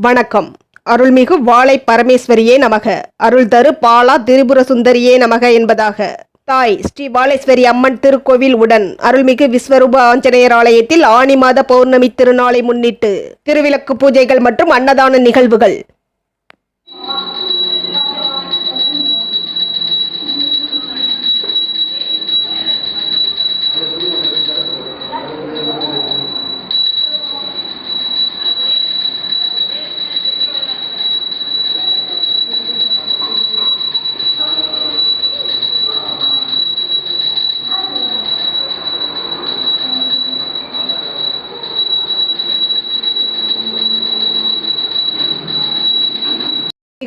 வணக்கம். அருள்மிகு வாழை பரமேஸ்வரியே நமக. அருள் தரு பாலா திரிபுர சுந்தரியே நமக என்பதாக. தாய் ஸ்ரீ வாழேஸ்வரி அம்மன் திருக்கோவில் உடன் அருள்மிகு விஸ்வரூப ஆஞ்சநேயர் ஆலயத்தில் ஆனி மாத பௌர்ணமி திருநாளை முன்னிட்டு திருவிளக்கு பூஜைகள் மற்றும் அன்னதான நிகழ்வுகள்.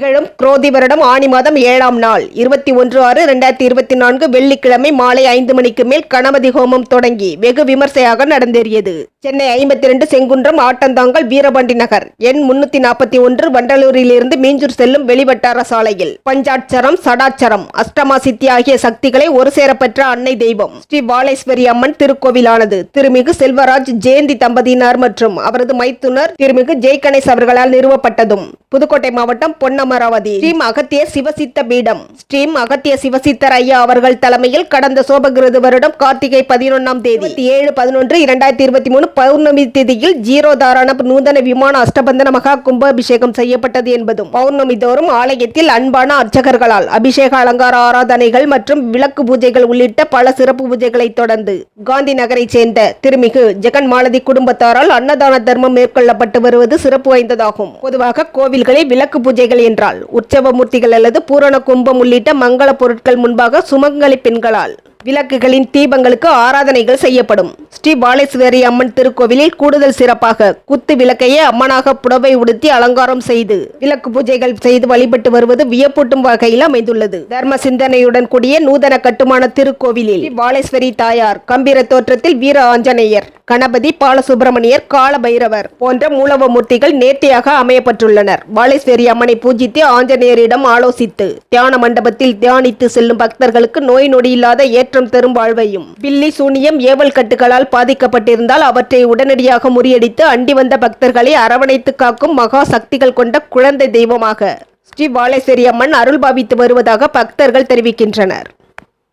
திகழும் குரோதி வருடம் ஆணி மாதம் ஏழாம் நாள். இருபத்தி ஒன்று ஆறு இரண்டாயிரத்தி இருபத்தி நான்கு வெள்ளிக்கிழமை மாலை ஐந்து மணிக்கு மேல் கணபதி ஹோமம் தொடங்கி வெகு விமர்சையாக நடந்தேறியது. சென்னை ஐம்பத்தி ரெண்டு செங்குன்றம் ஆட்டந்தாங்கல் வீரபாண்டி நகர். எண் முன்னூத்தி நாற்பத்தி ஒன்று வண்டலூரிலிருந்து மீஞ்சூர் செல்லும் வெளிவட்டார சாலையில். பஞ்சாட்சரம் சடாச்சரம் அஷ்டமா சித்தி ஆகிய சக்திகளை ஒரு சேர பெற்ற அன்னை தெய்வம். ஸ்ரீ வாலேஸ்வரி அம்மன் திருக்கோவிலானது. திருமிகு செல்வராஜ் ஜெயந்தி தம்பதியினர் மற்றும் அவரது மைத்துனர் திருமிகு ஜெய்கணேஷ் அவர்களால் நிறுவப்பட்டதும். புதுக்கோட்டை மாவட்டம் அமராவதி ஸ்ரீ அகத்திய சிவசித்த பீடம். ஸ்ரீம் அகத்திய சிவசித்தர் ஐயா அவர்கள் தலைமையில் கடந்த சோபகிருது வருடம் கார்த்திகை பதினொன்றாம் தேதி ஏழு பதினொன்று இரண்டாயிரத்தி இருபத்தி மூணு பௌர்ணமி திதியில் ஜீரோதாரான நூதன விமான அஷ்டபந்தன மகா கும்பாபிஷேகம் செய்யப்பட்டது என்பதும் பௌர்ணமி தோறும் ஆலயத்தில் அன்பான அர்ச்சகர்களால் அபிஷேக அலங்கார ஆராதனைகள் மற்றும் விளக்கு பூஜைகள் உள்ளிட்ட பல சிறப்பு பூஜைகளை தொடர்ந்து காந்தி நகரைச் சேர்ந்த திருமிகு ஜெகன் மாலதி குடும்பத்தாரால் அன்னதான தர்மம் மேற்கொள்ளப்பட்டு வருவது சிறப்பு வாய்ந்ததாகும். பொதுவாக கோவில்களில் விளக்கு பூஜைகள் என்ற என்றால் உற்சவ மூர்த்திகள் அல்லது பூரண கும்பம் உள்ளிட்ட மங்கள பொருட்கள் முன்பாக சுமங்கலி பெண்களால் விளக்குகளின் தீபங்களுக்கு ஆராதனைகள் செய்யப்படும். ஸ்ரீ பாலேஸ்வரி அம்மன் திருக்கோவிலில் கூடுதல் சிறப்பாக குத்து விளக்கையே அம்மனாக புடவை உடுத்தி அலங்காரம் செய்து விளக்கு பூஜைகள் செய்து வழிபட்டு வருவது வியப்பூட்டும் வகையில் அமைந்துள்ளது. தர்ம சிந்தனையுடன் கூடிய நூதன கட்டுமான திருக்கோவிலில் பாலேஸ்வரி தாயார் கம்பீர தோற்றத்தில் வீர ஆஞ்சநேயர் கணபதி பாலசுப்பிரமணியர் காலபைரவர் போன்ற மூலவ மூர்த்திகள் நேர்த்தியாக அமையப்பட்டுள்ளனர். பாலேஸ்வரி அம்மனை பூஜித்து ஆஞ்சநேயரிடம் ஆலோசித்து தியான மண்டபத்தில் தியானித்து செல்லும் பக்தர்களுக்கு நோய் நொடி இல்லாத ஏற்றம் தரும் வாழ்வையும் பில்லி சூனியம் ஏவல் கட்டுகளால் பாதிக்கப்பட்டிருந்தால் அவற்றை உடனடியாக முறியடித்து அண்டி வந்த பக்தர்களை அரவணைத்து காக்கும் மகா சக்திகள் கொண்ட குழந்தை தெய்வமாக ஸ்ரீ பாலேஸ்வரி அம்மன் அருள் பாவித்து வருவதாக பக்தர்கள் தெரிவிக்கின்றனர்.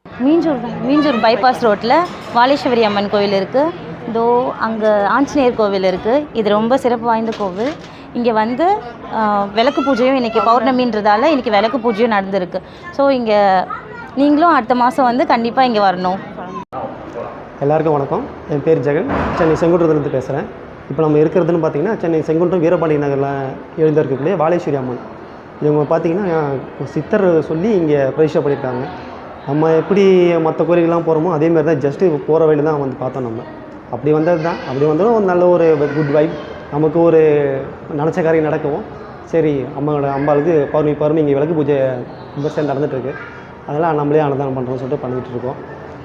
மீஞ்சூர் மீஞ்சூர் பைபாஸ் ரோட்டில் வாலேஸ்வரி அம்மன் கோவில் இருக்குது இதோ அங்கே ஆஞ்சநேயர் கோவில் இருக்குது இது ரொம்ப சிறப்பு வாய்ந்த கோவில். இங்கே வந்து விளக்கு பூஜையும் இன்றைக்கி பௌர்ணமின்றதால இன்றைக்கி விளக்கு பூஜையும் நடந்திருக்கு. ஸோ இங்கே நீங்களும் அடுத்த மாதம் வந்து கண்டிப்பாக இங்கே வரணும். எல்லாருக்கும் வணக்கம். என் பேர் ஜெகன். சென்னை செங்குன்றத்துலேருந்து பேசுகிறேன் இப்போ நம்ம இருக்கிறதுன்னு பார்த்தீங்கன்னா சென்னை செங்குன்றம் வீரபாண்டி நகரில் எழுந்திருக்கக்கூடிய வாலேஸ்வரி அம்மன். இவங்க பார்த்தீங்கன்னா சித்தர் சொல்லி இங்கே பிரதிஷ்டை பண்ணியிருக்காங்க. நம்ம எப்படி மற்ற கோயிலுக்கெல்லாம் போகிறோமோ அதேமாதிரி தான் ஜஸ்ட்டு போகிற வழியில் தான் வந்து பார்த்தோம் நம்ம. அப்படி வந்தது தான். அப்படி வந்தாலும் ஒரு நல்ல ஒரு குட் வைப் நமக்கு ஒரு நினச்ச காரியம் நடக்கவும் சரி அம்மாவோட அம்பாளுக்கு பௌர்ணமி பௌர்ணமி இங்கே விளக்கு பூஜை ரொம்ப சேர்ந்து நடந்துகிட்ருக்கு அதெல்லாம் நம்மளே அன்னதானம் பண்ணுறோம்னு சொல்லிட்டு பண்ணிகிட்டு இருக்கோம்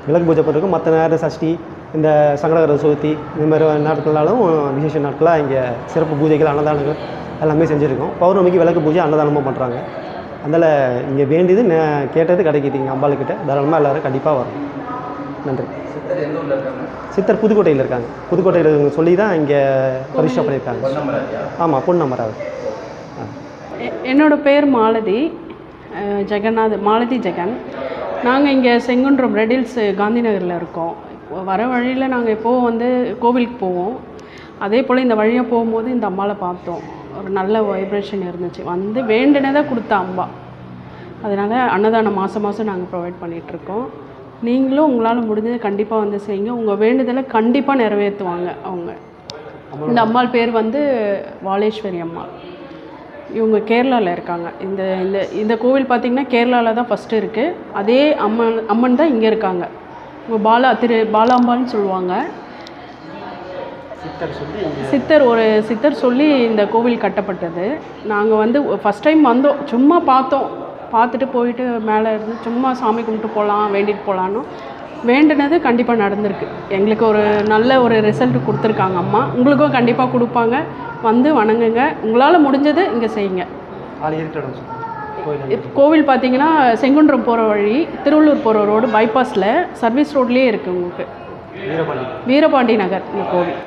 விளக்கு பூஜை பண்ணிருக்கோம் மற்ற நேர சஷ்டி இந்த சங்கடகர சதுர்த்தி இந்த மாதிரி நாட்கள்னாலும் விசேஷ நாட்களாக இங்கே சிறப்பு பூஜைகள் அன்னதானங்கள் எல்லாமே செஞ்சுருக்கோம். பௌர்ணமிக்கு விளக்கு பூஜை அன்னதானமும் பண்ணுறாங்க அதனால் இங்கே வேண்டியது நே- கேட்டது கிடைக்கிது இங்கே அம்பாளுக்கிட்ட. தாராளமாக எல்லோரும் கண்டிப்பாக வரணும். நன்றி. சித்தர் புதுக்கோட்டையில் இருக்காங்க. புதுக்கோட்டையில் சொல்லி தான் இங்கே பரிசா பண்ணியிருக்காங்க. ஆமாம் பொன்னமராவது ஆ எ- என்னோட பேர் மாலதி. ஜெகநாத் மாலதி ஜெகன். நாங்கள் இங்கே செங்குன்றம் ரெடில்ஸ் காந்தி நகரில் இருக்கோம். வர வழியில் நாங்கள் எப்போவும் வந்து கோவிலுக்கு போவோம் அதே போல் இந்த வழியாக போகும்போது இந்த அம்மாவை பார்த்தோம். ஒரு நல்ல வைப்ரேஷன் இருந்துச்சு. வந்து வேண்டினதை கொடுத்த அம்பா அதனால் அன்னதானம் மாதம் மாதம் நாங்கள் ப்ரொவைட் பண்ணிகிட்ருக்கோம் நீங்களும் உங்களால் முடிஞ்சது கண்டிப்பாக வந்து செய்யுங்க. உங்கள் வேண்டுதலை கண்டிப்பாக நிறைவேற்றுவாங்க அவங்க. இந்த அம்மாள் பேர் வந்து வாலேஸ்வரி அம்மாள். இவங்க கேரளாவில் இருக்காங்க. இந்த இந்த இந்த கோவில் பார்த்திங்கன்னா கேரளாவில் தான் ஃபஸ்ட்டு இருக்குது அதே அம்மன் அம்மன் தான் இங்கே இருக்காங்க. இவங்க பாலா திரு பாலாம்பாள்னு சொல்லுவாங்க. சித்தர் ஒரு சித்தர் சொல்லி இந்த கோவில் கட்டப்பட்டது. நாங்கள் வந்து ஃபஸ்ட் டைம் வந்தோம். சும்மா பார்த்தோம். பார்த்துட்டு போயிட்டு மேலே இருந்து சும்மா சாமி கும்பிட்டு போகலாம் வேண்டிட்டு போகலான்னு வேண்டினது கண்டிப்பாக நடந்திருக்கு. எங்களுக்கு ஒரு நல்ல ஒரு ரிசல்ட் கொடுத்துருக்காங்க அம்மா. உங்களுக்கும் கண்டிப்பாக கொடுப்பாங்க. வந்து வணங்குங்க. உங்களால் முடிஞ்சதை இங்கே செய்யுங்க. கோவில் பார்த்தீங்கன்னா செங்குன்றம் போகிற வழி திருவள்ளூர் போகிற ரோடு பைபாஸில் சர்வீஸ் ரோட்லேயே இருக்குது உங்களுக்கு. வீரபாண்டி. வீரபாண்டி நகர் இந்த கோவில்.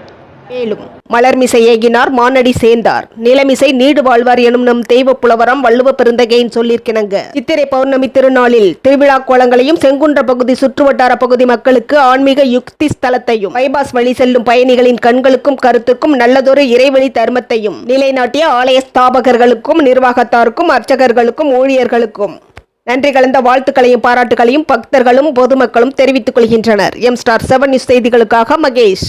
மேலும் மலர்மிசை ஏகினார் மானடி சேர்ந்தார். நிலமிசை நீடு வாழ்வார் எனும் நம் தெய்வ புலவரம் வள்ளுவ பெருந்தகையின் சொல்லியிருக்கினங்க சித்திரை பௌர்ணமி திருநாளில் திருவிழா கோலங்களையும் செங்குன்ற பகுதி சுற்றுவட்டார பகுதி மக்களுக்கு ஆன்மீக யுக்தி ஸ்தலத்தையும் பைபாஸ் வழி செல்லும் பயணிகளின் கண்களுக்கும் கருத்துக்கும் நல்லதொரு இறைவழி தர்மத்தையும் நிலைநாட்டிய ஆலய ஸ்தாபகர்களுக்கும் நிர்வாகத்தாருக்கும் அர்ச்சகர்களுக்கும் ஊழியர்களுக்கும். நன்றி கலந்த வாழ்த்துக்களையும் பாராட்டுகளையும் பக்தர்களும் பொதுமக்களும் தெரிவித்துக் கொள்கின்றனர். எம் ஸ்டார் செவன் நியூஸ் செய்திகளுக்காக மகேஷ்.